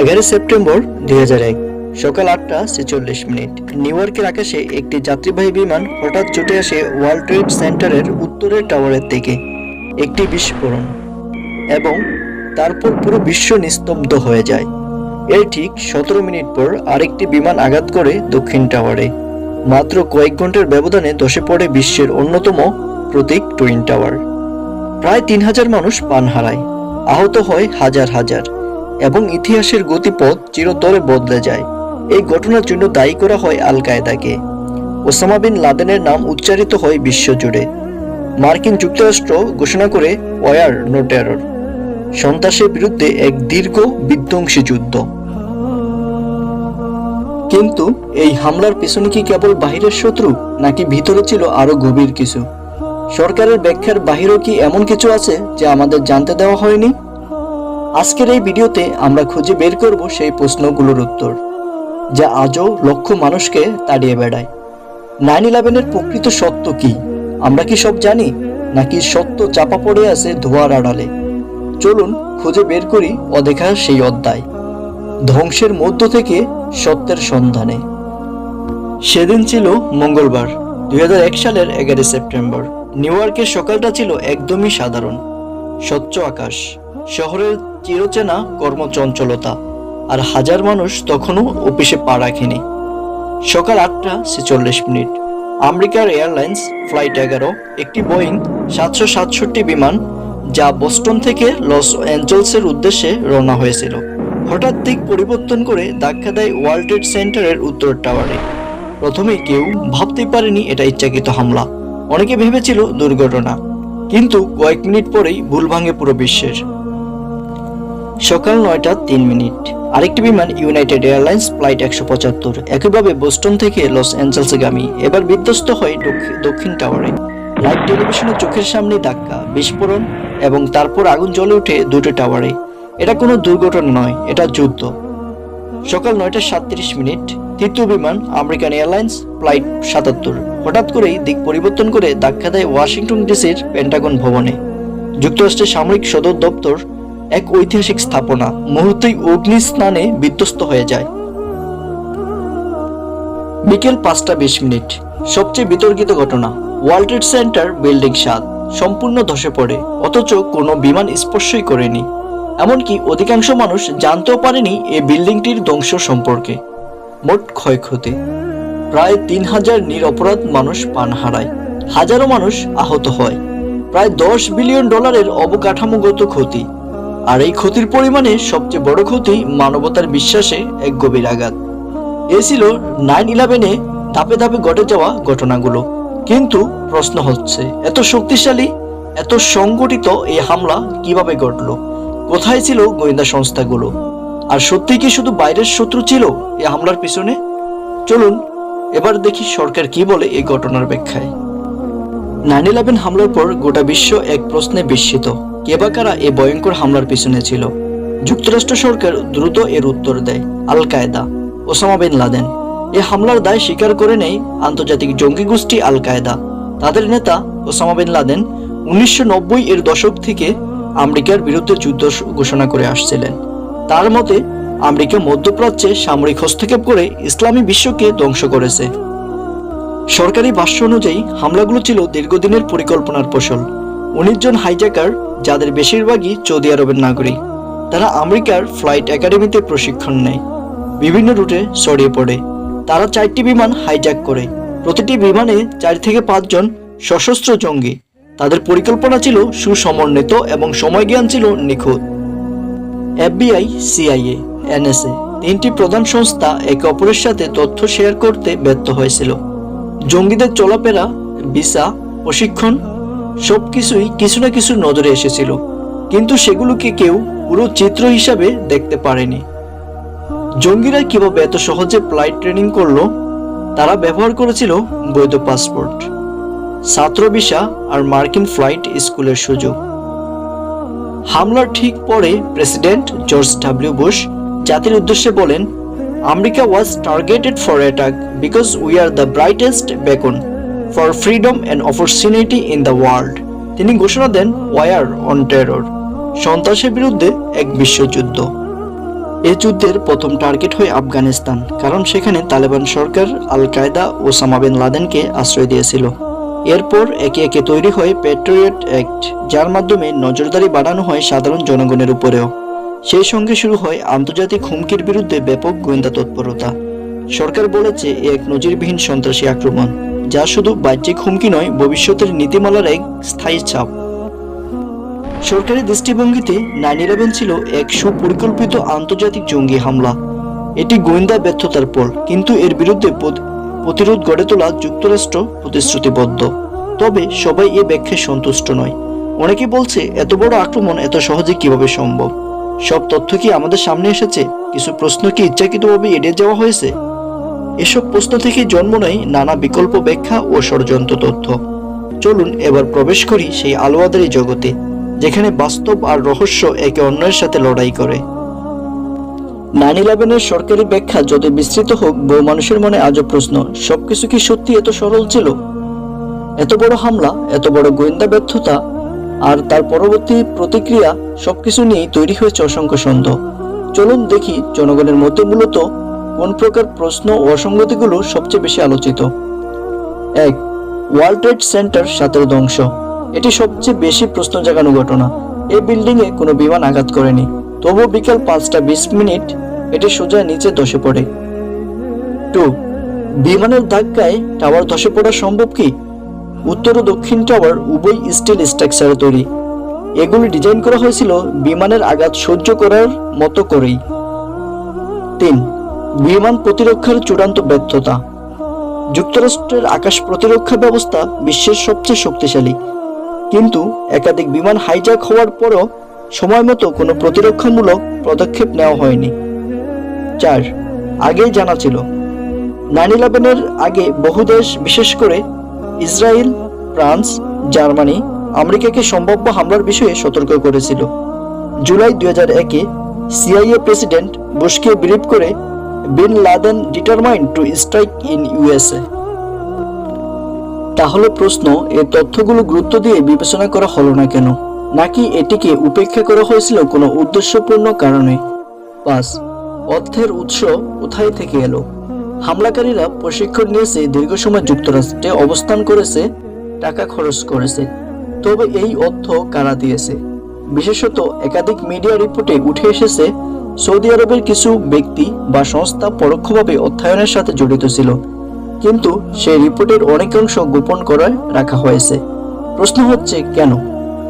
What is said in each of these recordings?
এগারো সেপ্টেম্বর দুই হাজার এক, সকাল আটটা ছেচল্লিশ মিনিট। নিউ ইয়র্কের আকাশে একটি যাত্রীবাহী বিমান হঠাৎ ছুটে আসে ওয়ার্ল্ড ট্রেড সেন্টারের উত্তরের টাওয়ারের দিকে। একটি বিস্ফোরণ এবং তারপর পুরো বিশ্ব নিস্তব্ধ হয়ে যায়। এর ঠিক সতেরো মিনিট পর আরেকটি বিমান আঘাত করে দক্ষিণ টাওয়ারে। মাত্র কয়েক ঘণ্টার ব্যবধানে ধসে পড়ে বিশ্বের অন্যতম প্রতীক টুইন টাওয়ার। প্রায় তিন হাজার মানুষ পান হারায়। আহত হয় হাজার হাজার। এবং ইতিহাসের গতিপথ চিরতরে বদলে যায়। এই ঘটনার জন্য দায়ী করা হয় আল কায়দাকে ওসামা বিন লাদেনের নাম উচ্চারিত হয় বিশ্বজুড়ে। মার্কিন যুক্তরাষ্ট্র ঘোষণা করে ওয়ার নো টেরর। সন্ত্রাসের বিরুদ্ধে এক দীর্ঘ বিধ্বংসী যুদ্ধ। কিন্তু এই হামলার পেছনে কি কেবল বাহিরের শত্রু, নাকি ভিতরে ছিল আরও গভীর কিছু? সরকারের ব্যাখ্যার বাহিরেও কি এমন কিছু আছে, যা আমাদের জানতে দেওয়া হয়নি? আজকের এই ভিডিওতে আমরা খুঁজে বের করব সেই প্রশ্নগুলোর উত্তর, যা আজও লক্ষ মানুষকে তাড়িয়ে বেড়ায়। নাইন ইলেভেনের প্রকৃত সত্য কি? আমরা কি সব জানি? নাকি সত্য চাপা পড়ে আছে ধোয়ার আড়ালে? চলুন খুঁজে বের করি অদেখা সেই অধ্যায়, ধ্বংসের মধ্য থেকে সত্যের সন্ধানে। সেদিন ছিল মঙ্গলবার, দুই হাজার এক সালের এগারো সেপ্টেম্বর। নিউ ইয়র্কের সকালটা ছিল একদমই সাধারণ, স্বচ্ছ আকাশ। শহরের চিরচেনা কর্মচঞ্চলতা, আর হাজার মানুষ তখনও অফিসে পা রাখেনি। সকাল আটটা ছেচল্লিশ মিনিট। আমেরিকার এয়ারলাইন্স ফ্লাইট এগারো, একটি বোয়িং সাতশো সাতষট্টি বিমান, যা বোস্টন থেকে লস অ্যাঞ্জেলসের উদ্দেশ্যে রওনা হয়েছিল। হঠাৎ দিক পরিবর্তন করে ধাক্কা দেয় ওয়ার্ল্ড ট্রেড সেন্টারের উত্তর টাওয়ারে। প্রথমে কেউ ভাবতেই পারেনি এটা ইচ্ছাকৃত হামলা। অনেকে ভেবেছিল দুর্ঘটনা। কিন্তু কয়েক মিনিট পরেই ভুল ভাঙে পুরো বিশ্বের। সকাল নয়টা তিন মিনিট। আরেকটি বিমান ইউনাইটেড এয়ারলাইন্স ফ্লাইট একশো পঁচাত্তর। একইভাবে বোস্টন থেকে লস অ্যাঞ্জেলসগামী। এবার বিধ্বস্ত হয় দক্ষিণ টাওয়ারে। লাইভ টেলিভিশনের চোখের সামনে ধাক্কা, বিস্ফোরণ এবং তারপর আগুন জ্বলে ওঠে দুটো টাওয়ারে। এটা কোনো দুর্ঘটনা নয়, এটা যুদ্ধ। সকাল নয়টা সাতত্রিশ মিনিট, তৃতীয় বিমান আমেরিকান এয়ারলাইন্স ফ্লাইট সাতাত্তর। হঠাৎ করেই দিক পরিবর্তন করে ধাক্কা দেয় ওয়াশিংটন ডিসির পেন্টাগন ভবনে। যুক্তরাষ্ট্রের সামরিক সদর দপ্তর এক ঐতিহাসিক স্থাপনা। মুহূর্তেই অগ্নি স্নানে বিধ্বস্ত হয়ে যায়। বিকেল পাঁচটা বিশ মিনিট। সবচেয়ে বিতর্কিত ঘটনা ওয়ার্ল্ড ট্রেড সেন্টার বিল্ডিং সাত সম্পূর্ণ ধসে পড়ে, অথচ কোনো বিমান স্পর্শই করেনি। এমনকি অধিকাংশ মানুষ জানতেও পারেনি এই বিল্ডিংটির ধ্বংস সম্পর্কে। মোট ক্ষয়ক্ষতি, প্রায় তিন হাজার নিরপরাধ মানুষ প্রাণ হারায়। হাজারো মানুষ আহত হয়। প্রায় দশ বিলিয়ন ডলারের অবকাঠামোগত ক্ষতি। আর এই ক্ষতির পরিমাণে সবচেয়ে বড় ক্ষতি মানবতার বিশ্বাসে এক গভীর আঘাত। এ ছিল নাইন ইলেভেনে ধাপে ধাপে ঘটে যাওয়া ঘটনাগুলো। কিন্তু প্রশ্ন হচ্ছে, এত শক্তিশালী, এত সংগঠিত এই হামলা কীভাবে ঘটলো? কোথায় ছিল গোয়েন্দা সংস্থাগুলো? আর সত্যি কি শুধু বাইরের শত্রু ছিল এই হামলার পিছনে? চলুন, এবার দেখি সরকার কি বলে এই ঘটনার ব্যাখ্যায়। নাইন ইলেভেন হামলার পর গোটা বিশ্ব এক প্রশ্নে বিস্মিত। কে বা কারা এই ভয়ঙ্কর হামলার পিছনে ছিল। যুক্তরাষ্ট্র সরকার দ্রুত এর উত্তর দেয় আল কায়দা ওসামা বিন লাদেন। এ হামলার দায় স্বীকার করে নেই আন্তর্জাতিক জঙ্গি গোষ্ঠী আল কায়দা তাদের নেতা ওসামা বিন লাদেন উনিশশো এর দশক থেকে আমেরিকার বিরুদ্ধে যুদ্ধ ঘোষণা করে আসছিলেন। তার মতে, আমেরিকা মধ্যপ্রাচ্যে সামরিক হস্তক্ষেপ করে ইসলামী বিশ্বকে ধ্বংস করেছে। সরকারি ভাষ্য অনুযায়ী, হামলাগুলো ছিল দীর্ঘদিনের পরিকল্পনার ফসল। উনিশ জন হাইজ্যাকার যাদের বেশিরভাগই সৌদি আরবের নাগরিক। তারা আমেরিকার ফ্লাইট একাডেমিতে প্রশিক্ষণ নেয়। বিভিন্ন রুটে ছড়িয়ে পড়ে। তারা চারটি বিমান হাইজ্যাক করে। প্রতিটি বিমানে চার থেকে পাঁচজন সশস্ত্র জঙ্গি। তাদের পরিকল্পনা ছিল সুসমন্বিত এবং সময় জ্ঞান ছিল নিখুঁত। এফবিআই, সিআইএ, এনএসএ তিনটি প্রধান সংস্থা একে অপরের সাথে তথ্য শেয়ার করতে ব্যর্থ হয়েছিল। জঙ্গিদের চলাফেরা, ভিসা, প্রশিক্ষণ সবকিছুই কিছু না কিছু নজরে এসেছিল, কিন্তু সেগুলোকে কেউ পুরো চিত্র হিসাবে দেখতে পারেনি। জঙ্গিরা কীভাবে এত সহজে ফ্লাইট ট্রেনিং করল, তারা ব্যবহার করেছিল বৈধ পাসপোর্ট ছাত্র ভিসা আর মার্কিন ফ্লাইট স্কুলের সুযোগ। হামলার ঠিক পরে প্রেসিডেন্ট জর্জ ডাব্লিউ বুশ জাতির উদ্দেশ্যে বলেন, America was targeted for attack because we are the brightest beacon. For freedom and opportunity in the world তিনি ঘোষণা দেন ওয়ার অন টেরর সন্ত্রাসের বিরুদ্ধে এক বিশ্বযুদ্ধ। এ যুদ্ধের প্রথম টার্গেট হয় আফগানিস্তান, কারণ সেখানে তালেবান সরকার আল কায়দা ও সামাবিন লাদেনকে আশ্রয় দিয়েছিল। এরপর একে একে তৈরি হয় প্যাট্রিয়ট অ্যাক্ট যার মাধ্যমে নজরদারি বাড়ানো হয় সাধারণ জনগণের উপরেও। সেই সঙ্গে শুরু হয় আন্তর্জাতিক হুমকির বিরুদ্ধে ব্যাপক গোয়েন্দা তৎপরতা। সরকার বলেছে, এ এক নজিরবিহীন সন্ত্রাসী আক্রমণ। যা শুধু বাহ্যিক হুমকি নয়, ভবিষ্যতের নীতিমালার এক স্থায়ী চাপ। সরকারি দৃষ্টিভঙ্গিতে নাইন ইলেভেন ছিল এক সুপরিকল্পিত আন্তর্জাতিক জঙ্গি হামলা। এটি গোয়েন্দা ব্যর্থতার পর, কিন্তু এর বিরুদ্ধে প্রতিরোধ গড়ে তোলা যুক্তরাষ্ট্র প্রতিশ্রুতিবদ্ধ। তবে সবাই এ ব্যাখ্যায় সন্তুষ্ট নয়। অনেকে বলছে, এত বড় আক্রমণ এত সহজে কীভাবে সম্ভব? সব তথ্য কি আমাদের সামনে এসেছে? কিছু প্রশ্ন কি ইচ্ছাকৃতভাবে এড়িয়ে যাওয়া হয়েছে? এসব প্রশ্ন থেকে জন্ম নেয় নানা বিকল্প ব্যাখ্যা ও ষড়যন্ত্র তথ্য। চলুন এবার প্রবেশ করি সেই আলোয়াদারি জগতে, যেখানে বাস্তব আর রহস্য একে অন্যের সাথে লড়াই করে। নাইন ইলেভেনের সরকারি ব্যাখ্যা যত বিস্তৃত হোক, বহু মানুষের মনে আজও প্রশ্ন, সবকিছু কি সত্যি এত সরল ছিল? এত বড় হামলা, এত বড় গোয়েন্দা ব্যর্থতা, আর তার পরবর্তী প্রতিক্রিয়া সবকিছু নিয়েই তৈরি হয়েছে অসংখ্য সন্দেহ। চলুন দেখি জনগণের মধ্যে মূলত কোন প্রকার প্রশ্ন ও অসঙ্গতিগুলো সবচেয়ে বেশি আলোচিত? এক, ওয়ার্ল্ড ট্রেড সেন্টার সাতের ধ্বংস। এটি সবচেয়ে বেশি প্রশ্ন জাগানো ঘটনা। এই বিল্ডিং এ কোনো বিমান আঘাত করেনি। তবুও বিকাল পাঁচটা বিশ মিনিট এটি সোজা নিচে ধসে পড়ে। টু, বিমানের ধাক্কায় টাওয়ার ধসে পড়া সম্ভব কি? উত্তর ও দক্ষিণ টাওয়ার উভয় স্টিল স্ট্রাকচারে তৈরি। এগুলি ডিজাইন করা হয়েছিল বিমানের আঘাত সহ্য করার মতো করেই। তিন বিমান প্রতিরক্ষার চূড়ান্ত ব্যর্থতা। যুক্তরাষ্ট্রের আকাশ প্রতিরক্ষা ব্যবস্থা বিশ্বের সবচেয়ে শক্তিশালী। কিন্তু একাধিক বিমান হাইজ্যাক হওয়ার পরও সময় মতো কোনো প্রতিরক্ষামূলক পদক্ষেপ নেওয়া হয়নি। চার, আগেই জানা ছিল। নাইন ইলেভেনের আগে বহু দেশ, বিশেষ করে ইসরায়েল, ফ্রান্স, জার্মানি, আমেরিকাকে সম্ভাব্য হামলার বিষয়ে সতর্ক করেছিল। জুলাই দুই হাজার একে সিআইএ প্রেসিডেন্ট বুশকে ব্রিফ করে bin Laden determined to strike in USA তাহলে প্রশ্ন এই তথ্যগুলো গুরুত্ব দিয়ে বিবেচনা করা হলো না কেন? নাকি এটিকে উপেক্ষা করা হয়েছিল কোনো উদ্দেশ্যপূর্ণ কারণে? পাঁচ, অর্থের উৎস কোথায় থেকে এলো? হামলাকারীরা প্রশিক্ষণ নিয়েছে, দীর্ঘ সময় যুক্তরাষ্ট্রে অবস্থান করেছে, টাকা খরচ করেছে। তবে এই অর্থ কারা দিয়েছে? বিশেষত একাধিক মিডিয়া রিপোর্টে উঠে এসেছে সৌদি আরবের কিছু ব্যক্তি বা সংস্থা পরোক্ষভাবে অর্থায়নের সাথে জড়িত ছিল। কিন্তু সেই রিপোর্টের অনেকাংশ গোপন করায় রাখা হয়েছে। প্রশ্ন হচ্ছে, কেন?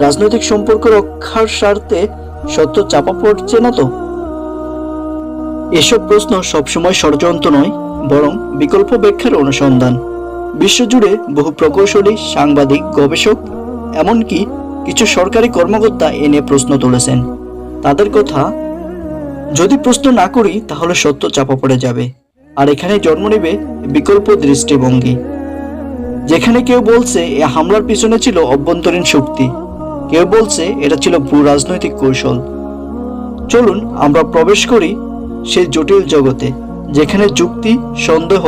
রাজনৈতিক সম্পর্ক রক্ষার স্বার্থে সত্য চাপা পড়ছে না তো? এসব প্রশ্ন সবসময় ষড়যন্ত্র নয়, বরং বিকল্প ব্যাখ্যার অনুসন্ধান। বিশ্বজুড়ে বহু প্রকৌশলী, সাংবাদিক, গবেষক, এমনকি কিছু সরকারি কর্মকর্তা এ নিয়ে প্রশ্ন তুলেছেন। তাদের কথা যদি প্রশ্ন না করি, তাহলে সত্য চাপা পড়ে যাবে। আর এখানে জন্ম নেবে বিকল্প দৃষ্টিভঙ্গি। যেখানে কেউ বলছে, এ হামলার পিছনে ছিল অভ্যন্তরীণ শক্তি। কেউ বলছে, এটা ছিল ভূ রাজনৈতিক কৌশল। চলুন, আমরা প্রবেশ করি সেই জটিল জগতে, যেখানে যুক্তি, সন্দেহ,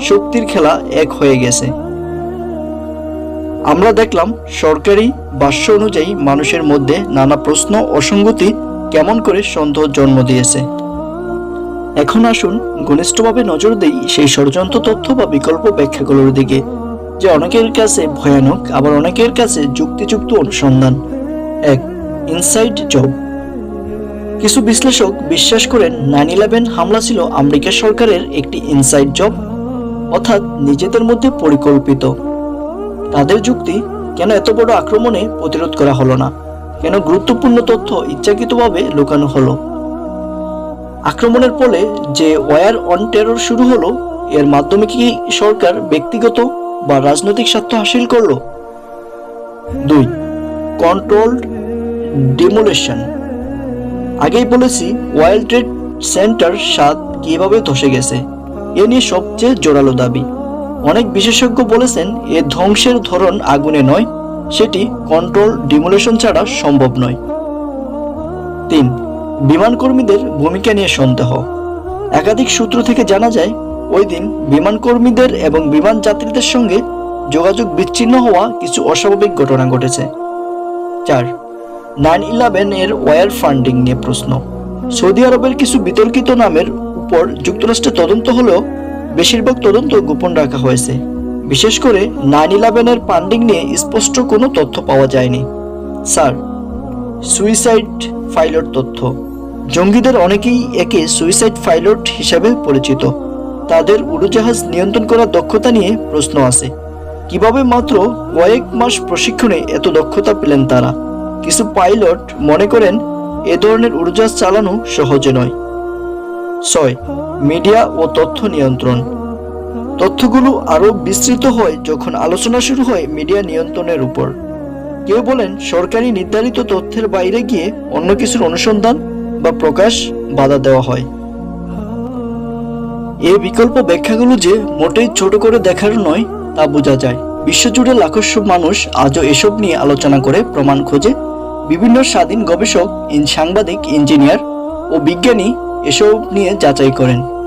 শক্তির খেলা এক হয়ে গেছে। আমরা দেখলাম, সরকারি ভাষ্য অনুযায়ী মানুষের মধ্যে নানা প্রশ্ন, অসঙ্গতি কেমন করে সন্দেহ জন্ম দিয়েছে? এখন আসুন, ঘনিষ্ঠভাবে নজর দেই সেই ষড়যন্ত্র তথ্য বা বিকল্প ব্যাখ্যাগুলোর দিকে, যে অনেকের কাছে ভয়ানক, আবার অনেকের কাছে যুক্তিযুক্ত অনুসন্ধান। এক, ইনসাইড জব। কিছু বিশ্লেষক বিশ্বাস করেন, নাইন ইলেভেন হামলা ছিল আমেরিকা সরকারের একটি ইনসাইড জব, অর্থাৎ নিজেদের মধ্যে পরিকল্পিত। তাদের যুক্তি, কেন এত বড় আক্রমণে প্রতিরোধ করা হলো না? কেন গুরুত্বপূর্ণ তথ্য ইচ্ছাকৃতভাবে লুকানো হলো? আক্রমণের ফলে যে ওয়ার অন টেরর শুরু হলো, এর মাধ্যমে কি সরকার ব্যক্তিগত বা রাজনৈতিক স্বার্থ হাসিল করল? দুই কন্ট্রোলড ডিমোলেশন আগেই বলেছি ওয়াইল্ড ট্রেড সেন্টার স্বাদ কীভাবে ধসে গেছে, এ নিয়ে সবচেয়ে জোরালো দাবি। অনেক বিশেষজ্ঞ বলেছেন, এ ধ্বংসের ধরন আগুনে নয় সেটি কন্ট্রোল ডিমোলেশন ছাড়া সম্ভব নয়। তিন বিমান কর্মীদের ভূমিকা নিয়ে সন্দেহ। একাধিক সূত্র থেকে জানা যায়, ওই দিন বিমান কর্মীদের এবং বিমান যাত্রীদের সঙ্গে যোগাযোগ বিচ্ছিন্ন হওয়া কিছু অস্বাভাবিক ঘটনা ঘটেছে। চার নাইন ইলেভেন এর ওয়ার ফান্ডিং নিয়ে প্রশ্ন। সৌদি আরবের কিছু বিতর্কিত নামের উপর যুক্তরাষ্ট্রে তদন্ত হলেও বেশিরভাগ তদন্ত গোপন রাখা হয়েছে। বিশেষ করে নাইন ইলেভেনের পান্ডিং নিয়ে স্পষ্ট কোনো তথ্য পাওয়া যায়নি। স্যার, সুইসাইড ফাইলট তথ্য। জঙ্গিদের অনেকেই একে সুইসাইড পাইলট হিসাবে পরিচিত। তাদের উড়োজাহাজ নিয়ন্ত্রণ করার দক্ষতা নিয়ে প্রশ্ন আছে। কীভাবে মাত্র কয়েক মাস প্রশিক্ষণে এত দক্ষতা পেলেন তারা? কিছু পাইলট মনে করেন, এ ধরনের উড়োজাহাজ চালানো সহজে নয়। ছয়, মিডিয়া ও তথ্য নিয়ন্ত্রণ। তথ্যগুলো আরও বিস্তৃত হয় যখন আলোচনা শুরু হয় মিডিয়া নিয়ন্ত্রণের উপর। কেউ বলেন, সরকারি নির্ধারিত তথ্যের বাইরে গিয়ে অন্য কিছুর অনুসন্ধান বা প্রকাশ বাধা দেওয়া হয়। এ বিকল্প ব্যাখ্যাগুলো যে মোটেই ছোট করে দেখার নয়, তা বোঝা যায়। বিশ্বজুড়ে লাখো মানুষ আজও এসব নিয়ে আলোচনা করে প্রমাণ খোঁজে। বিভিন্ন স্বাধীন গবেষক, ইন সাংবাদিক, ইঞ্জিনিয়ার ও বিজ্ঞানী এসব নিয়ে যাচাই করেন।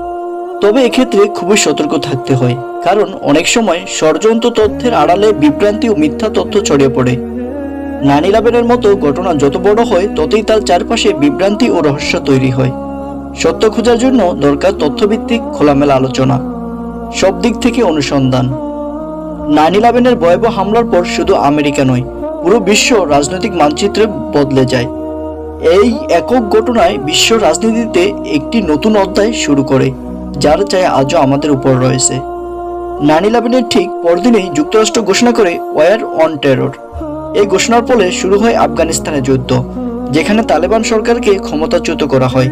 তবে এক্ষেত্রে খুবই সতর্ক থাকতে হয়, কারণ অনেক সময় ষড়যন্ত্র তথ্যের আড়ালে বিভ্রান্তি ও মিথ্যা তথ্য ছড়িয়ে পড়ে। নানি লাভেনের মতো ঘটনা যত বড় হয়, ততই তার চারপাশে বিভ্রান্তি ও রহস্য তৈরি হয়। সত্য খোঁজার জন্য দরকার তথ্যভিত্তিক খোলামেলা আলোচনা, সব দিক থেকে অনুসন্ধান। নাইন ইলেভেনের ভয়াবহ হামলার পর শুধু আমেরিকা নয়, পুরো বিশ্ব রাজনৈতিক মানচিত্রে বদলে যায়। এই একক ঘটনায় বিশ্ব রাজনীতিতে একটি নতুন অধ্যায় শুরু করে। যার চায় আজও আমাদের উপর রয়েছে। নাইন ইলেভেনের ঠিক পরদিনেই যুক্তরাষ্ট্র ঘোষণা করে ওয়ার অন টেরর। এই ঘোষণার ফলে শুরু হয় আফগানিস্তানের যুদ্ধ, যেখানে তালেবান সরকারকে ক্ষমতাচ্যুত করা হয়।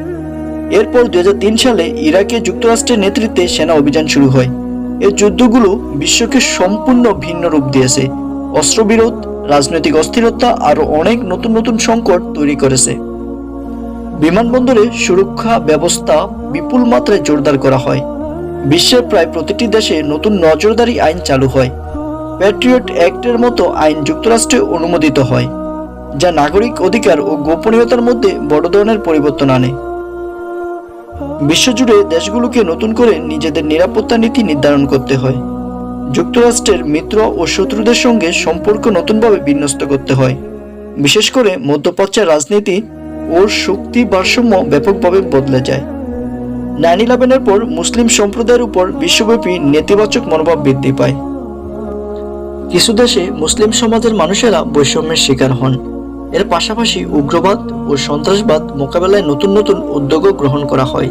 এরপর দুই হাজার তিন সালে ইরাকে যুক্তরাষ্ট্রের নেতৃত্বে সেনা অভিযান শুরু হয়। এই যুদ্ধগুলো বিশ্বকে সম্পূর্ণ ভিন্ন রূপ দিয়েছে। অস্ত্রবিরোধ, রাজনৈতিক অস্থিরতা আরও অনেক নতুন নতুন সংকট তৈরি করেছে। বিমানবন্দরে সুরক্ষা ব্যবস্থা বিপুল মাত্রায় জোরদার করা হয়। বিশ্বের প্রায় প্রতিটি দেশে নতুন নজরদারি আইন চালু হয়। প্যাট্রিয়ট অ্যাক্টের মতো আইন যুক্তরাষ্ট্রে অনুমোদিত হয়, যা নাগরিক অধিকার ও গোপনীয়তার মধ্যে বড় ধরনের পরিবর্তন আনে। বিশ্বজুড়ে দেশগুলোকে নতুন করে নিজেদের নিরাপত্তা নীতি নির্ধারণ করতে হয়। যুক্তরাষ্ট্রের মিত্র ও শত্রুদের সঙ্গে সম্পর্ক নতুনভাবে বিন্যস্ত করতে হয়। বিশেষ করে মধ্যপ্রাচ্যের রাজনীতি ও শক্তি ভারসাম্য ব্যাপকভাবে বদলে যায়। নাইন ইলেভেনের পর মুসলিম সম্প্রদায়ের উপর বিশ্বব্যাপী নেতিবাচক মনোভাব বৃদ্ধি পায়। কিছু দেশে মুসলিম সমাজের মানুষেরা বৈষম্যের শিকার হন। এর পাশাপাশি উগ্রবাদ ও সন্ত্রাসবাদ মোকাবেলায় নতুন নতুন উদ্যোগও গ্রহণ করা হয়।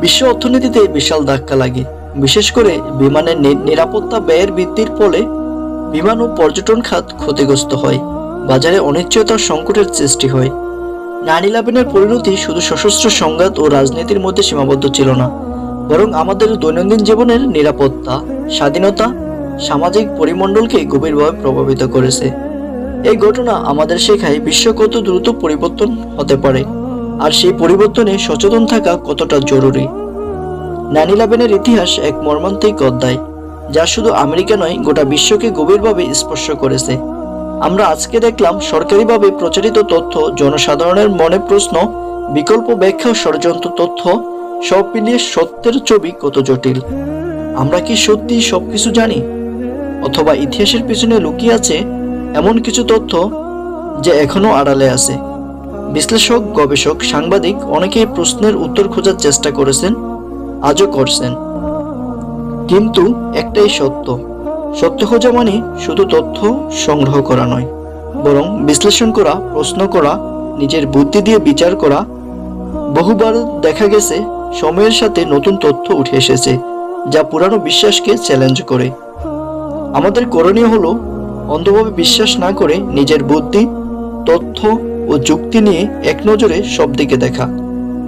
বিশ্ব অর্থনীতিতে বিশাল ধাক্কা লাগে। বিশেষ করে বিমানের নিরাপত্তা ব্যয়ের বৃদ্ধির ফলে বিমান ও পর্যটন খাত ক্ষতিগ্রস্ত হয়। বাজারে অনিশ্চয়তার সংকটের সৃষ্টি হয়। নাইন ইলেভেনের পরিণতি শুধু সশস্ত্র সংঘাত ও রাজনীতির মধ্যে সীমাবদ্ধ ছিল না, বরং আমাদের দৈনন্দিন জীবনের নিরাপত্তা, স্বাধীনতা, সামাজিক পরিমণ্ডলকে গভীরভাবে প্রভাবিত করেছে। এই ঘটনা আমাদের শেখায় বিশ্ব কত দ্রুত পরিবর্তন হতে পারে, আর সেই পরিবর্তনে সচেতন থাকা কতটা জরুরি। নাইন ইলেভেনের ইতিহাস এক মর্মান্তিক অধ্যায়, যা শুধু আমেরিকা নয়, গোটা বিশ্বকে গভীরভাবে স্পর্শ করেছে। আমরা আজকে দেখলাম সরকারিভাবে প্রচারিত তথ্য, জনসাধারণের মনে প্রশ্ন, বিকল্প ব্যাখ্যা, ষড়যন্ত্র তথ্য, সব মিলিয়ে সত্যের ছবি কত জটিল? আমরা কি সত্যি সবকিছু জানি? অথবা ইতিহাসের পিছনে লুকিয়ে আছে এমন কিছু তথ্য যে এখনও আড়ালে আছে? বিশ্লেষক, গবেষক, সাংবাদিক অনেকেই প্রশ্নের উত্তর খোঁজার চেষ্টা করেছেন, আজও করছেন। কিন্তু একটাই সত্য সত্য খোঁজা মানে শুধু তথ্য সংগ্রহ করা নয়, বরং বিশ্লেষণ করা, প্রশ্ন করা, নিজের বুদ্ধি দিয়ে বিচার করা। বহুবার দেখা গেছে, সময়ের সাথে নতুন তথ্য উঠে এসেছে, যা পুরানো বিশ্বাসকে চ্যালেঞ্জ করে। আমাদের করণীয় হলো, অন্ধভাবে বিশ্বাস না করে নিজের বুদ্ধি, তথ্য ও যুক্তি নিয়ে এক নজরে সব দিকে দেখা।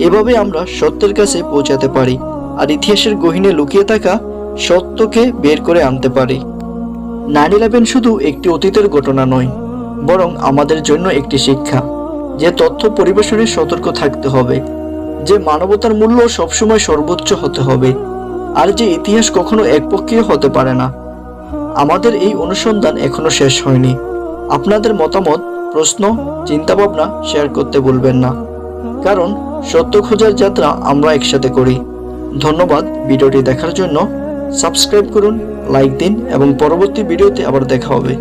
এভাবে আমরা সত্যের কাছে পৌঁছাতে পারি, আর ইতিহাসের গহীনে লুকিয়ে থাকা সত্যকে বের করে আনতে পারি। নাইন ইলেভেন শুধু একটি অতীতের ঘটনা নয়, বরং আমাদের জন্য একটি শিক্ষা, যে তথ্য পরিবেশনে সতর্ক থাকতে হবে, যে মানবতার মূল্য সবসময় সর্বোচ্চ হতে হবে, আর যে ইতিহাস কখনো একপক্ষীয় হতে পারে না। আমাদের এই অনুসন্ধান এখনও শেষ হয়নি। আপনাদের মতামত, প্রশ্ন, চিন্তাভাবনা শেয়ার করতে ভুলবেন না। কারণ, সত্য খোঁজার যাত্রা আমরা একসাথে করি। ধন্যবাদ ভিডিওটি দেখার জন্য। সাবস্ক্রাইব করুন লাইক দিন এবং পরবর্তী ভিডিওতে আবার দেখা হবে।